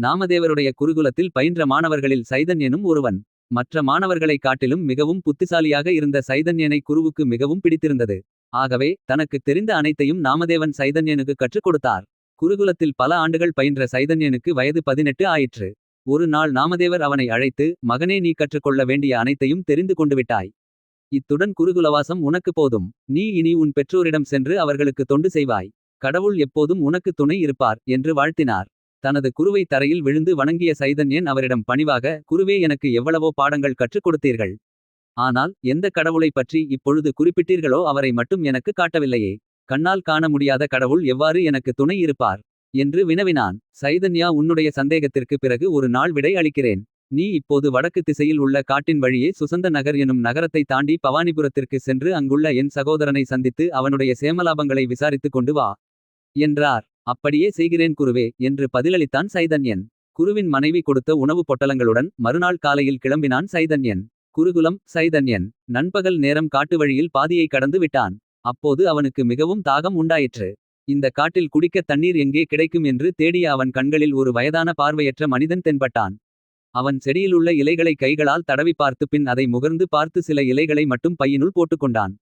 நாமதேவருடைய குருகுலத்தில் பயின்ற மாணவர்களில் சைதன்யனும் ஒருவன். மற்ற மாணவர்களைக் காட்டிலும் மிகவும் புத்திசாலியாக இருந்த சைதன்யனை குருவுக்கு மிகவும் பிடித்திருந்தது. ஆகவே தனக்குத் தெரிந்த அனைத்தையும் நாமதேவன் சைதன்யனுக்கு கற்றுக் கொடுத்தார். குருகுலத்தில் பல ஆண்டுகள் பயின்ற சைதன்யனுக்கு வயது 18 ஆயிற்று. ஒரு நாள் நாமதேவர் அவனை அழைத்து மகனே நீ கற்றுக்கொள்ள வேண்டிய அனைத்தையும் தெரிந்து கொண்டுவிட்டாய். இத்துடன் குருகுலவாசம் உனக்கு போதும். நீ இனி உன் பெற்றோரிடம் சென்று அவர்களுக்கு தொண்டு செய்வாய். கடவுள் எப்போதும் உனக்கு துணை இருப்பார் என்று வாழ்த்தினார். தனது குருவை தரையில் விழுந்து வணங்கிய சைதன்யன் அவரிடம் பணிவாக குருவே எனக்கு எவ்வளவோ பாடங்கள் கற்றுக் கொடுத்தீர்கள். ஆனால் எந்த கடவுளைப் பற்றி இப்பொழுது குறிப்பிட்டீர்களோ அவரை மட்டும் எனக்கு காட்டவில்லையே. கண்ணால் காண முடியாத கடவுள் எவ்வாறு எனக்கு துணை இருப்பார். என்று வினவினான் சைதன்யா உன்னுடைய சந்தேகத்திற்கு பிறகு ஒரு நாள் விடை அளிக்கிறேன். நீ இப்போது வடக்கு திசையில் உள்ள காட்டின் வழியே சுசந்த நகர் எனும் நகரத்தை தாண்டி பவானிபுரத்திற்கு சென்று அங்குள்ள என் சகோதரனை சந்தித்து அவனுடைய சேமலாபங்களை விசாரித்துக் கொண்டு வா. என்றார் அப்படியே செய்கிறேன் குருவே என்று பதிலளித்தான் சைதன்யன். குருவின் மனைவி கொடுத்த உணவுப் பொட்டலங்களுடன் மறுநாள் காலையில் கிளம்பினான் சைதன்யன். குருகுலம் சைதன்யன் நண்பகல் நேரம் காட்டு வழியில் பாதியை கடந்து விட்டான். அப்போது அவனுக்கு மிகவும் தாகம் உண்டாயிற்று. இந்த காட்டில் குடிக்க தண்ணீர் எங்கே கிடைக்கும் என்று தேடிய அவன் கண்களில் ஒரு வயதான பார்வையற்ற மனிதன் தென்பட்டான். அவன் செடியிலுள்ள இலைகளை கைகளால் தடவி பார்த்து பின் அதை முகர்ந்து பார்த்து சில இலைகளை மட்டும் பையினுள் போட்டுக்கொண்டான்.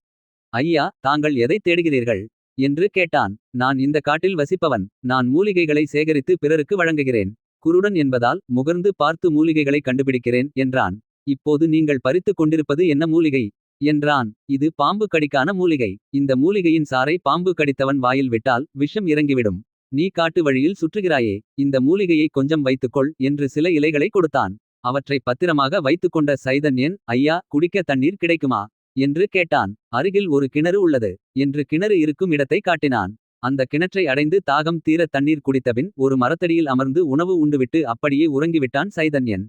ஐயா தாங்கள் எதைத் தேடுகிறீர்கள். என்று கேட்டான் நான் இந்த காட்டில் வசிப்பவன். நான் மூலிகைகளை சேகரித்து பிறருக்கு வழங்குகிறேன். குருடன் என்பதால் முகர்ந்து பார்த்து மூலிகைகளை கண்டுபிடிக்கிறேன் என்றான். இப்போது நீங்கள் பறித்துக் கொண்டிருப்பது என்ன மூலிகை. என்றான் இது பாம்பு கடிக்கான மூலிகை. இந்த மூலிகையின் சாரை பாம்பு கடித்தவன் வாயில் விட்டால் விஷம் இறங்கிவிடும். நீ காட்டு வழியில் சுற்றுகிறாயே இந்த மூலிகையை கொஞ்சம் வைத்துக்கொள் என்று சில இலைகளை கொடுத்தான். அவற்றை பத்திரமாக வைத்துக்கொண்ட சைதன்யன் ஐயா குடிக்க தண்ணீர் கிடைக்குமா. என்று கேட்டான் அருகில் ஒரு கிணறு உள்ளது. என்று கிணறு இருக்கும் இடத்தை காட்டினான். அந்த கிணற்றை அடைந்து தாகம் தீர தண்ணீர் குடித்தபின் ஒரு மரத்தடியில் அமர்ந்து உணவு உண்டுவிட்டு அப்படியே உறங்கிவிட்டான் சைதன்யன்.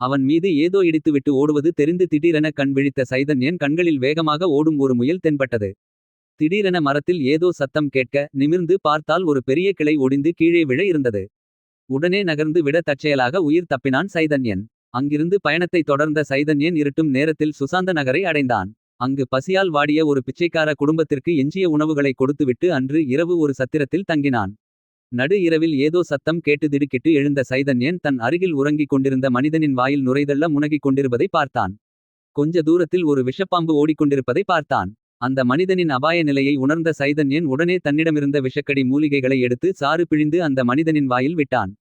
அவன் மீது ஏதோ இடித்துவிட்டு ஓடுவது தெரிந்து திடீரென கண் விழித்த சைதன்யன் கண்களில் வேகமாக ஓடும் ஒரு முயல் தென்பட்டது. திடீரென மரத்தில் ஏதோ சத்தம் கேட்க நிமிர்ந்து பார்த்தால் ஒரு பெரிய கிளை ஒடிந்து கீழே விழ இருந்தது. உடனே நகர்ந்து விட தற்செயலாக உயிர் தப்பினான் சைதன்யன். அங்கிருந்து பயணத்தை தொடர்ந்த சைதன்யன் இருட்டும் நேரத்தில் சுசாந்த நகரை அடைந்தான். அங்கு பசியால் வாடிய ஒரு பிச்சைக்கார குடும்பத்திற்கு எஞ்சிய உணவுகளை கொடுத்துவிட்டு அன்று இரவு ஒரு சத்திரத்தில் தங்கினான். நடு இரவில் ஏதோ சத்தம் கேட்டு திடுக்கிட்டு எழுந்த சைதன்யன் தன் அருகில் உறங்கிக் கொண்டிருந்த மனிதனின் வாயில் நுரைதள்ள முனகிக் கொண்டிருப்பதை பார்த்தான். கொஞ்ச தூரத்தில் ஒரு விஷப்பாம்பு ஓடிக்கொண்டிருப்பதை பார்த்தான். அந்த மனிதனின் அபாய நிலையை உணர்ந்த சைதன்யன் உடனே தன்னிடமிருந்த விஷக்கடி மூலிகைகளை எடுத்து சாறு பிழிந்து அந்த மனிதனின் வாயில் விட்டான்.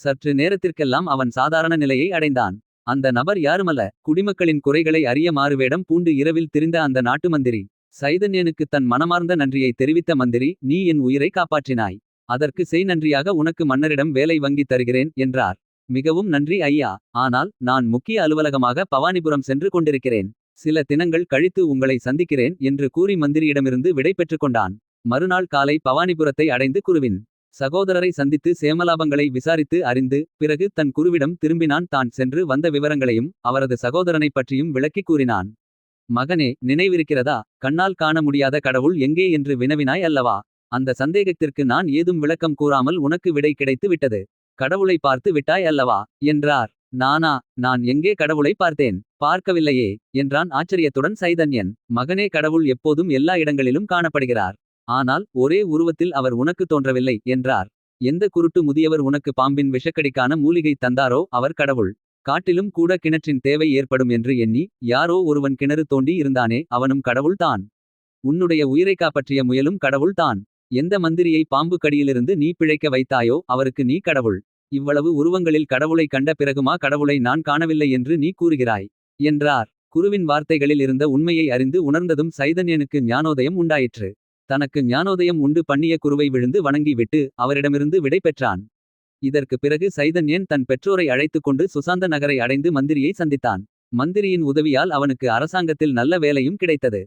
சற்று நேரத்திற்கெல்லாம் அவன் சாதாரண நிலையை அடைந்தான். அந்த நபர் யாருமல்ல குடிமக்களின் குறைகளை அறிய மாறுவேடம் பூண்டு இரவில் திரிந்த அந்த நாட்டு மந்திரி. சைதன்யனுக்கு தன் மனமார்ந்த நன்றியை தெரிவித்த மந்திரி நீ என் உயிரை காப்பாற்றினாய். அதற்கு செய் நன்றியாக உனக்கு மன்னரிடம் வேலை வங்கி தருகிறேன் என்றார். மிகவும் நன்றி ஐயா ஆனால் நான் முக்கிய அலுவலகமாக பவானிபுரம் சென்று கொண்டிருக்கிறேன். சில தினங்கள் கழித்து உங்களை சந்திக்கிறேன் என்று கூறி மந்திரியிடமிருந்து விடை கொண்டான். மறுநாள் காலை பவானிபுரத்தை அடைந்து குருவின். சகோதரரை சந்தித்து சேமலாபங்களை விசாரித்து அறிந்து பிறகு தன் குருவிடம் திரும்பினான் தான் சென்று வந்த விவரங்களையும் அவரது சகோதரனைப் பற்றியும் விளக்கிக் கூறினான். மகனே நினைவிருக்கிறதா கண்ணால் காண முடியாத கடவுள் எங்கே என்று வினவினாய் அல்லவா. அந்த சந்தேகத்திற்கு நான் ஏதும் விளக்கம் கூறாமல் உனக்கு விடை கிடைத்து விட்டது. கடவுளை பார்த்து விட்டாய் அல்லவா என்றார். நானா நான் எங்கே கடவுளை பார்த்தேன் பார்க்கவில்லையே. என்றான் ஆச்சரியத்துடன் சைதன்யன் மகனே கடவுள் எப்போதும் எல்லா இடங்களிலும் காணப்படுகிறார். ஆனால் ஒரே உருவத்தில் அவர் உனக்கு தோன்றவில்லை என்றார். எந்த குருட்டு முதியவர் உனக்கு பாம்பின் விஷக்கடிக்கான மூலிகை தந்தாரோ அவர் கடவுள். காட்டிலும் கூட கிணற்றின் தேவை ஏற்படும் என்று எண்ணி யாரோ ஒருவன் கிணறு தோண்டி இருந்தானே அவனும் கடவுள்தான். உன்னுடைய உயிரை காப்பற்றிய முயலும் கடவுள்தான். எந்த மந்திரியை பாம்பு கடியிலிருந்து நீ பிழைக்க வைத்தாயோ அவருக்கு நீ கடவுள். இவ்வளவு உருவங்களில் கடவுளை கண்ட பிறகுமா கடவுளை நான் காணவில்லை என்று நீ கூறுகிறாய். என்றார் குருவின் வார்த்தைகளில் இருந்த உண்மையை அறிந்து உணர்ந்ததும் சைதன்யனுக்கு ஞானோதயம் உண்டாயிற்று. தனக்கு ஞானோதயம் உண்டு பண்ணிய குருவை விழுந்து வணங்கி விட்டு அவரிடமிருந்து விடை பெற்றான். இதற்கு பிறகு சைதன்யன் தன் பெற்றோரை அழைத்துக் கொண்டு சுசாந்த நகரை அடைந்து மந்திரியை சந்தித்தான். மந்திரியின் உதவியால் அவனுக்கு அரசாங்கத்தில் நல்ல வேலையும் கிடைத்தது.